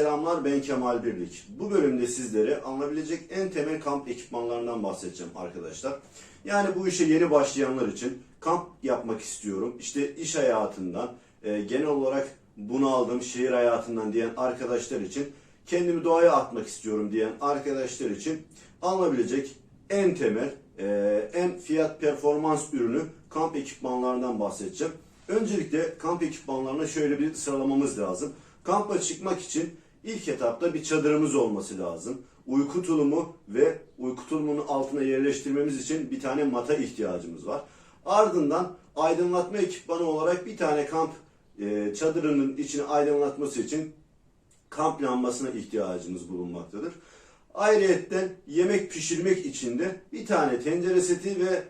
selamlar ben Kemal Birlik. Bu bölümde sizlere alınabilecek en temel kamp ekipmanlarından bahsedeceğim arkadaşlar. Yani bu işe yeni başlayanlar için kamp yapmak istiyorum. İşte iş hayatından, e, genel olarak bunaldım şehir hayatından diyen arkadaşlar için, kendimi doğaya atmak istiyorum diyen arkadaşlar için alınabilecek en temel, e, en fiyat performans ürünü kamp ekipmanlarından bahsedeceğim. Öncelikle kamp ekipmanlarına şöyle bir sıralamamız lazım. Kampa çıkmak için ilk etapta bir çadırımız olması lazım. Uyku tulumu ve uyku tulumunun altına yerleştirmemiz için bir tane mata ihtiyacımız var. Ardından aydınlatma ekipmanı olarak bir tane kamp e, çadırının içini aydınlatması için kamp lambasına ihtiyacımız bulunmaktadır. Ayrıyetten yemek pişirmek için de bir tane tencere seti ve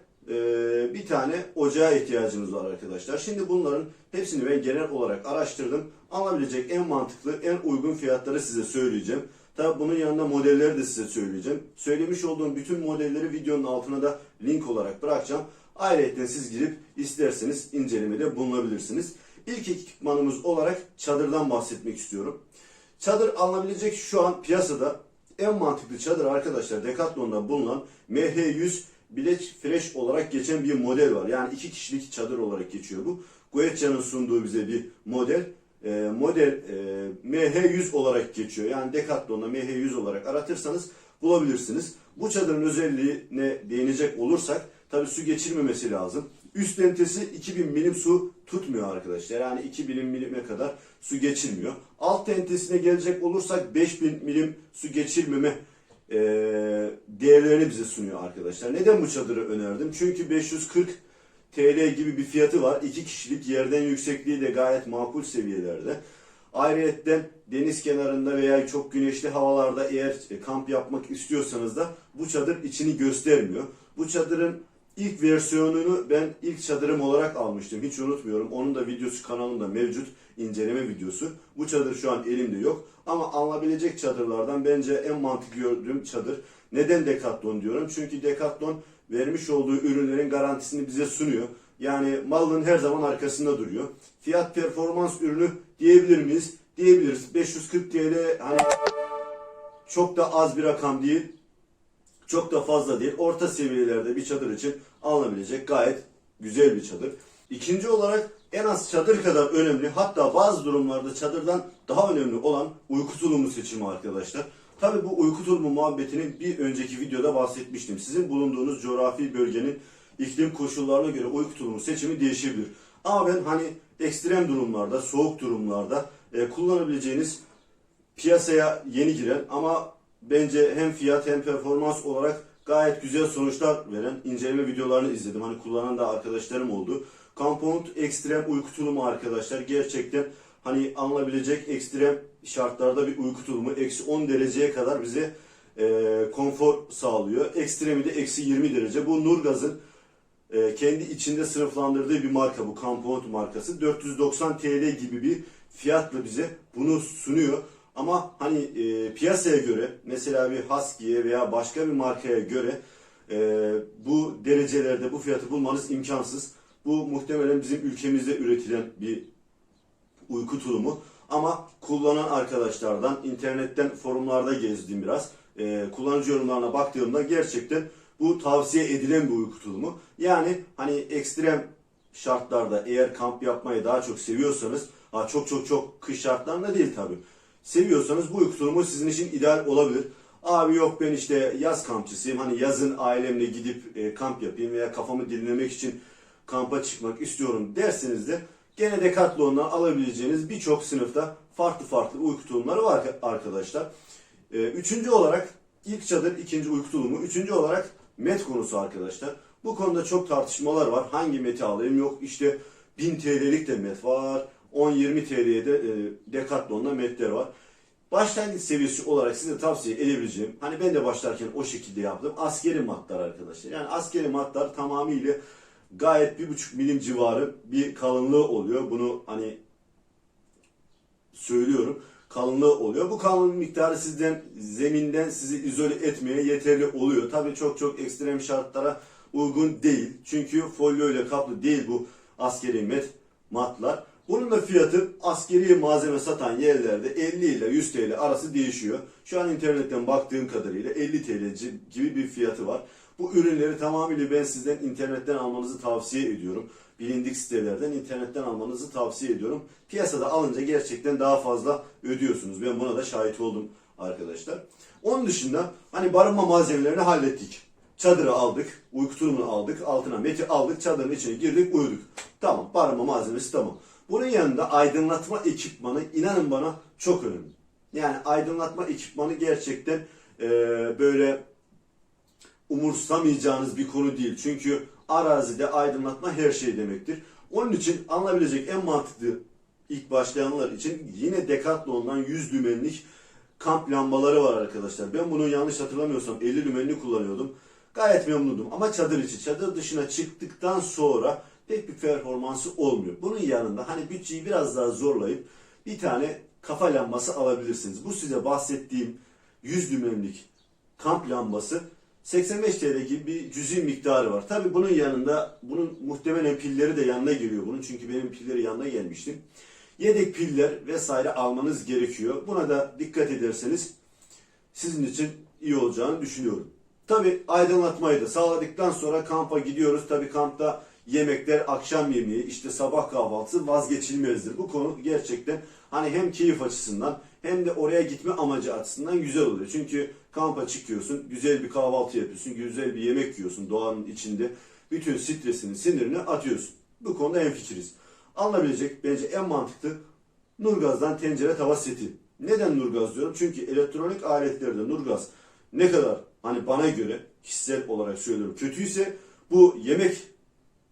bir tane ocağa ihtiyacımız var arkadaşlar. Şimdi bunların hepsini ben genel olarak araştırdım. Alınabilecek en mantıklı, en uygun fiyatları size söyleyeceğim. Tabi bunun yanında modelleri de size söyleyeceğim. Söylemiş olduğum bütün modelleri videonun altına da link olarak bırakacağım. Ayrıca siz girip isterseniz incelemede bulunabilirsiniz. İlk ekipmanımız olarak çadırdan bahsetmek istiyorum. Çadır alınabilecek şu an piyasada en mantıklı çadır arkadaşlar Decathlon'da bulunan MH100 Village Fresh olarak geçen bir model var. Yani iki kişilik çadır olarak geçiyor bu. Goetje'nin sunduğu bize bir model. E, model e, MH100 olarak geçiyor. Yani Decathlon'da MH100 olarak aratırsanız bulabilirsiniz. Bu çadırın özelliğine değinecek olursak tabi su geçirmemesi lazım. Üst tentesi 2000 milim su tutmuyor arkadaşlar. Yani 2000 milime kadar su geçirmiyor. Alt tentesine gelecek olursak 5000 milim su geçirmeme e, değerlerini bize sunuyor arkadaşlar. Neden bu çadırı önerdim? Çünkü 540 TL gibi bir fiyatı var. İki kişilik yerden yüksekliği de gayet makul seviyelerde. Ayrıyetten deniz kenarında veya çok güneşli havalarda eğer kamp yapmak istiyorsanız da bu çadır içini göstermiyor. Bu çadırın ilk versiyonunu ben ilk çadırım olarak almıştım. Hiç unutmuyorum. Onun da videosu kanalımda mevcut. inceleme videosu. Bu çadır şu an elimde yok. Ama alınabilecek çadırlardan bence en mantıklı gördüğüm çadır. Neden Decathlon diyorum? Çünkü Decathlon vermiş olduğu ürünlerin garantisini bize sunuyor. Yani malın her zaman arkasında duruyor. Fiyat performans ürünü diyebilir miyiz? Diyebiliriz. 540 TL hani çok da az bir rakam değil. Çok da fazla değil. Orta seviyelerde bir çadır için alınabilecek gayet güzel bir çadır. İkinci olarak en az çadır kadar önemli hatta bazı durumlarda çadırdan daha önemli olan uyku tulumu seçimi arkadaşlar. Tabi bu uyku tulumu muhabbetini bir önceki videoda bahsetmiştim. Sizin bulunduğunuz coğrafi bölgenin iklim koşullarına göre uyku tulumu seçimi değişebilir. Ama ben hani ekstrem durumlarda, soğuk durumlarda e, kullanabileceğiniz piyasaya yeni giren ama bence hem fiyat hem performans olarak gayet güzel sonuçlar veren inceleme videolarını izledim. Hani kullanan da arkadaşlarım oldu. Compound ekstrem uyku tulumu arkadaşlar gerçekten hani alınabilecek ekstrem şartlarda bir uyku tulumu eksi 10 dereceye kadar bize e, konfor sağlıyor. Ekstremi de eksi 20 derece. Bu Nurgaz'ın e, kendi içinde sınıflandırdığı bir marka bu Compound markası. 490 TL gibi bir fiyatla bize bunu sunuyor. Ama hani e, piyasaya göre mesela bir Husky'ye veya başka bir markaya göre e, bu derecelerde bu fiyatı bulmanız imkansız. Bu muhtemelen bizim ülkemizde üretilen bir uyku tulumu. Ama kullanan arkadaşlardan, internetten forumlarda gezdim biraz. E, kullanıcı yorumlarına baktığımda gerçekten bu tavsiye edilen bir uyku tulumu. Yani hani ekstrem şartlarda eğer kamp yapmayı daha çok seviyorsanız, ha çok çok çok kış şartlarında değil tabi. Seviyorsanız bu uyku tulumu sizin için ideal olabilir. Abi yok ben işte yaz kampçısıyım. Hani yazın ailemle gidip e, kamp yapayım veya kafamı dinlemek için kampa çıkmak istiyorum derseniz de gene Decathlon'dan alabileceğiniz birçok sınıfta farklı farklı uyku tulumları var arkadaşlar. E, üçüncü olarak ilk çadır, ikinci uyku tulumu. Üçüncü olarak met konusu arkadaşlar. Bu konuda çok tartışmalar var. Hangi meti alayım? Yok işte 1000 TL'lik de met var. 10-20 TL'ye de e, Decathlon'da metler var. Başlangıç seviyesi olarak size tavsiye edebileceğim. Hani ben de başlarken o şekilde yaptım. Askeri matlar arkadaşlar. Yani askeri matlar tamamıyla gayet bir buçuk milim civarı bir kalınlığı oluyor. Bunu hani söylüyorum. Kalınlığı oluyor. Bu kalınlık miktarı sizden zeminden sizi izole etmeye yeterli oluyor. Tabii çok çok ekstrem şartlara uygun değil. Çünkü folyo ile kaplı değil bu askeri met matlar. Fiyatı askeri malzeme satan yerlerde 50 ile 100 TL arası değişiyor. Şu an internetten baktığım kadarıyla 50 TL gibi bir fiyatı var. Bu ürünleri tamamıyla ben sizden internetten almanızı tavsiye ediyorum. Bilindik sitelerden internetten almanızı tavsiye ediyorum. Piyasada alınca gerçekten daha fazla ödüyorsunuz. Ben buna da şahit oldum arkadaşlar. Onun dışında hani barınma malzemelerini hallettik. Çadırı aldık, uyku tulumunu aldık, altına meti aldık, çadırın içine girdik, uyuduk. Tamam, barınma malzemesi tamam. Bunun yanında aydınlatma ekipmanı inanın bana çok önemli. Yani aydınlatma ekipmanı gerçekten eee, böyle umursamayacağınız bir konu değil. Çünkü arazide aydınlatma her şey demektir. Onun için alınabilecek en mantıklı ilk başlayanlar için yine Decathlon'dan 100 lümenlik kamp lambaları var arkadaşlar. Ben bunu yanlış hatırlamıyorsam 50 lümenli kullanıyordum. Gayet memnundum ama çadır içi. Çadır dışına çıktıktan sonra pek bir performansı olmuyor. Bunun yanında hani bütçeyi biraz daha zorlayıp bir tane kafa lambası alabilirsiniz. Bu size bahsettiğim 100 lümenlik kamp lambası 85 TL gibi bir cüzi miktarı var. Tabi bunun yanında bunun muhtemelen pilleri de yanına geliyor bunun. Çünkü benim pilleri yanına gelmişti. Yedek piller vesaire almanız gerekiyor. Buna da dikkat ederseniz sizin için iyi olacağını düşünüyorum. Tabi aydınlatmayı da sağladıktan sonra kampa gidiyoruz. Tabi kampta yemekler, akşam yemeği, işte sabah kahvaltısı vazgeçilmezdir. Bu konu gerçekten hani hem keyif açısından hem de oraya gitme amacı açısından güzel oluyor. Çünkü kampa çıkıyorsun, güzel bir kahvaltı yapıyorsun, güzel bir yemek yiyorsun doğanın içinde. Bütün stresini, sinirini atıyorsun. Bu konuda hemfikiriz. Alınabilecek bence en mantıklı Nurgaz'dan tencere tava seti. Neden Nurgaz diyorum? Çünkü elektronik aletlerde Nurgaz ne kadar hani bana göre kişisel olarak söylüyorum kötüyse bu yemek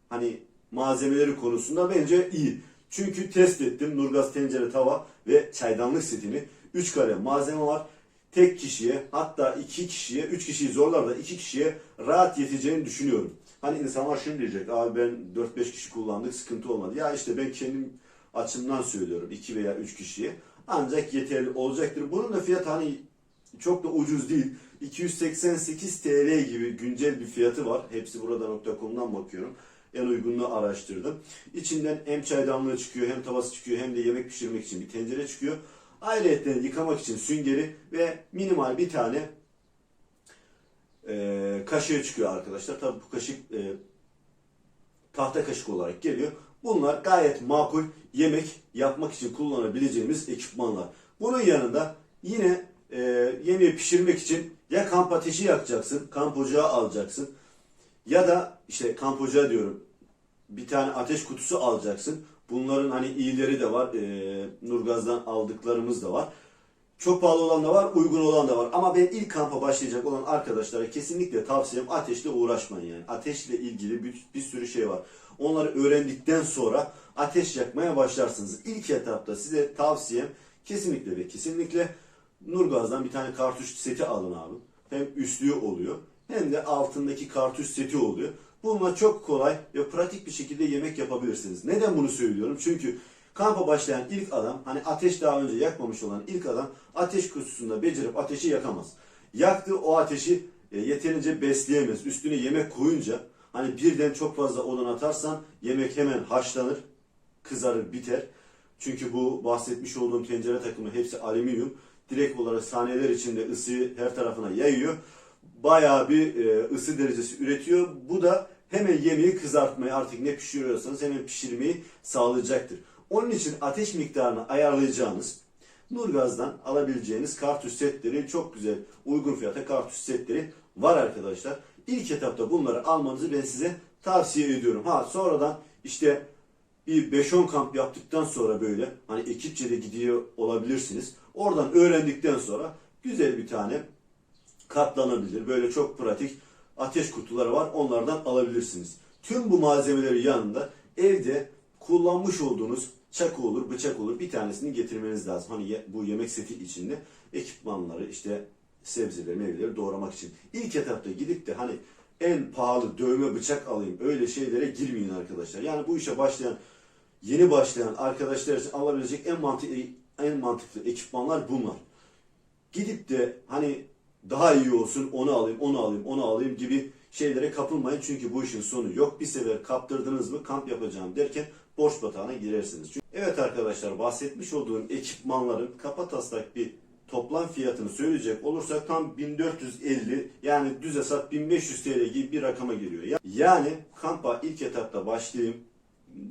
hani malzemeleri konusunda bence iyi. Çünkü test ettim Nurgaz tencere tava ve çaydanlık setini. 3 kare malzeme var. Tek kişiye hatta 2 kişiye 3 kişiyi zorlar da 2 kişiye rahat yeteceğini düşünüyorum. Hani insanlar şunu diyecek abi ben 4-5 kişi kullandık sıkıntı olmadı. Ya işte ben kendim açımdan söylüyorum 2 veya 3 kişiye. Ancak yeterli olacaktır. Bunun da fiyatı hani çok da ucuz değil. 288 TL gibi güncel bir fiyatı var. Hepsi burada.com'dan bakıyorum. En uygununu araştırdım. İçinden hem çaydanlığı çıkıyor, hem tavası çıkıyor, hem de yemek pişirmek için bir tencere çıkıyor. Ayrıca yıkamak için süngeri ve minimal bir tane e, kaşığı çıkıyor arkadaşlar. Tabii bu kaşık e, tahta kaşık olarak geliyor. Bunlar gayet makul yemek yapmak için kullanabileceğimiz ekipmanlar. Bunun yanında yine e, yemeği pişirmek için ya kamp ateşi yakacaksın, kamp ocağı alacaksın ya da işte kamp ocağı diyorum bir tane ateş kutusu alacaksın. Bunların hani iyileri de var. E, Nurgaz'dan aldıklarımız da var. Çok pahalı olan da var, uygun olan da var. Ama ben ilk kampa başlayacak olan arkadaşlara kesinlikle tavsiyem ateşle uğraşmayın yani. Ateşle ilgili bir, bir sürü şey var. Onları öğrendikten sonra ateş yakmaya başlarsınız. İlk etapta size tavsiyem kesinlikle ve kesinlikle Nurgaz'dan bir tane kartuş seti alın abi. Hem üstlüğü oluyor hem de altındaki kartuş seti oluyor. Bununla çok kolay ve pratik bir şekilde yemek yapabilirsiniz. Neden bunu söylüyorum? Çünkü kampa başlayan ilk adam, hani ateş daha önce yakmamış olan ilk adam ateş kutusunda becerip ateşi yakamaz. Yaktı o ateşi e, yeterince besleyemez. Üstüne yemek koyunca hani birden çok fazla odun atarsan yemek hemen haşlanır, kızarır, biter. Çünkü bu bahsetmiş olduğum tencere takımı hepsi alüminyum. Direkt olarak saniyeler içinde ısıyı her tarafına yayıyor. Bayağı bir e, ısı derecesi üretiyor. Bu da hemen yemeği kızartmayı artık ne pişiriyorsanız hemen pişirmeyi sağlayacaktır. Onun için ateş miktarını ayarlayacağınız Nurgaz'dan alabileceğiniz kartuş setleri çok güzel uygun fiyata kartuş setleri var arkadaşlar. İlk etapta bunları almanızı ben size tavsiye ediyorum. Ha sonradan işte bir 5-10 kamp yaptıktan sonra böyle hani ekipçe de gidiyor olabilirsiniz. Oradan öğrendikten sonra güzel bir tane katlanabilir. Böyle çok pratik ateş kutuları var. Onlardan alabilirsiniz. Tüm bu malzemeleri yanında evde kullanmış olduğunuz çakı olur, bıçak olur bir tanesini getirmeniz lazım. Hani bu yemek seti içinde ekipmanları işte sebzeleri, meyveleri doğramak için. İlk etapta gidip de hani en pahalı dövme bıçak alayım öyle şeylere girmeyin arkadaşlar. Yani bu işe başlayan yeni başlayan arkadaşlar için alabilecek en mantıklı en mantıklı ekipmanlar bunlar. Gidip de hani daha iyi olsun onu alayım onu alayım onu alayım gibi şeylere kapılmayın. Çünkü bu işin sonu yok. Bir sefer kaptırdınız mı kamp yapacağım derken borç batağına girersiniz. Çünkü- Evet arkadaşlar bahsetmiş olduğum ekipmanların kapataslak bir toplam fiyatını söyleyecek olursak tam 1450 yani düz hesap 1500 TL gibi bir rakama geliyor. Ya- Yani kampa ilk etapta başlayayım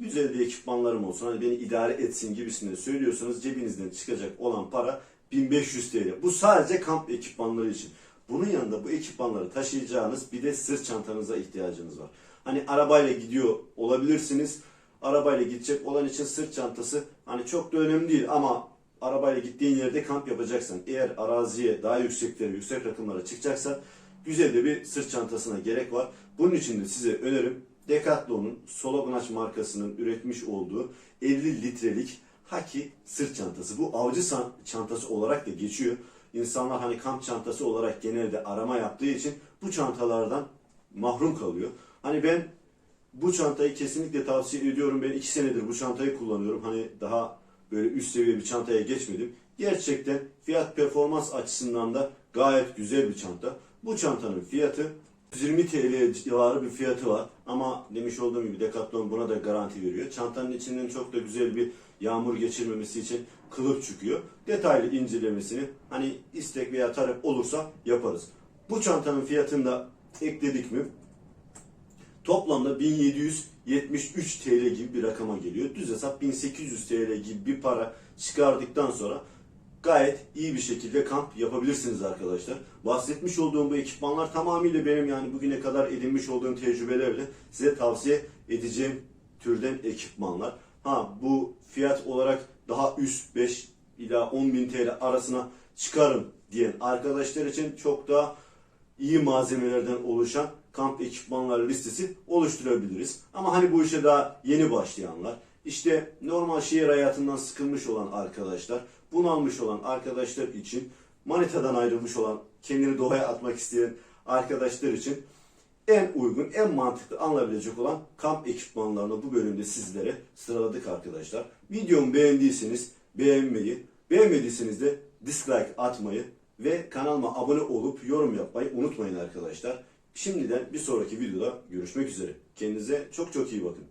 güzel bir ekipmanlarım olsun hani beni idare etsin gibisine söylüyorsanız cebinizden çıkacak olan para 1500 TL. Bu sadece kamp ekipmanları için. Bunun yanında bu ekipmanları taşıyacağınız bir de sırt çantanıza ihtiyacınız var. Hani arabayla gidiyor olabilirsiniz. Arabayla gidecek olan için sırt çantası hani çok da önemli değil ama arabayla gittiğin yerde kamp yapacaksan eğer araziye daha yükseklere, yüksek rakımlara çıkacaksan güzel de bir sırt çantasına gerek var. Bunun için de size önerim Decathlon'un Solognach markasının üretmiş olduğu 50 litrelik Haki sırt çantası. Bu avcı çantası olarak da geçiyor. İnsanlar hani kamp çantası olarak genelde arama yaptığı için bu çantalardan mahrum kalıyor. Hani ben bu çantayı kesinlikle tavsiye ediyorum. Ben iki senedir bu çantayı kullanıyorum. Hani daha böyle üst seviye bir çantaya geçmedim. Gerçekten fiyat performans açısından da gayet güzel bir çanta. Bu çantanın fiyatı 120 TL civarı bir fiyatı var. Ama demiş olduğum gibi Decathlon buna da garanti veriyor. Çantanın içinden çok da güzel bir yağmur geçirmemesi için kılıf çıkıyor. Detaylı incelemesini hani istek veya talep olursa yaparız. Bu çantanın fiyatını da ekledik mi Toplamda 1773 TL gibi bir rakama geliyor. Düz hesap 1800 TL gibi bir para çıkardıktan sonra gayet iyi bir şekilde kamp yapabilirsiniz arkadaşlar. Bahsetmiş olduğum bu ekipmanlar tamamıyla benim yani bugüne kadar edinmiş olduğum tecrübelerle size tavsiye edeceğim türden ekipmanlar. Ha bu fiyat olarak daha üst 5 ila 10 bin TL arasına çıkarın diyen arkadaşlar için çok daha iyi malzemelerden oluşan kamp ekipmanları listesi oluşturabiliriz. Ama hani bu işe daha yeni başlayanlar, işte normal şehir hayatından sıkılmış olan arkadaşlar, bunalmış olan arkadaşlar için, manitadan ayrılmış olan, kendini doğaya atmak isteyen arkadaşlar için en uygun, en mantıklı alınabilecek olan kamp ekipmanlarını bu bölümde sizlere sıraladık arkadaşlar. Videomu beğendiyseniz beğenmeyi, beğenmediyseniz de dislike atmayı ve kanalıma abone olup yorum yapmayı unutmayın arkadaşlar. Şimdiden bir sonraki videoda görüşmek üzere. Kendinize çok çok iyi bakın.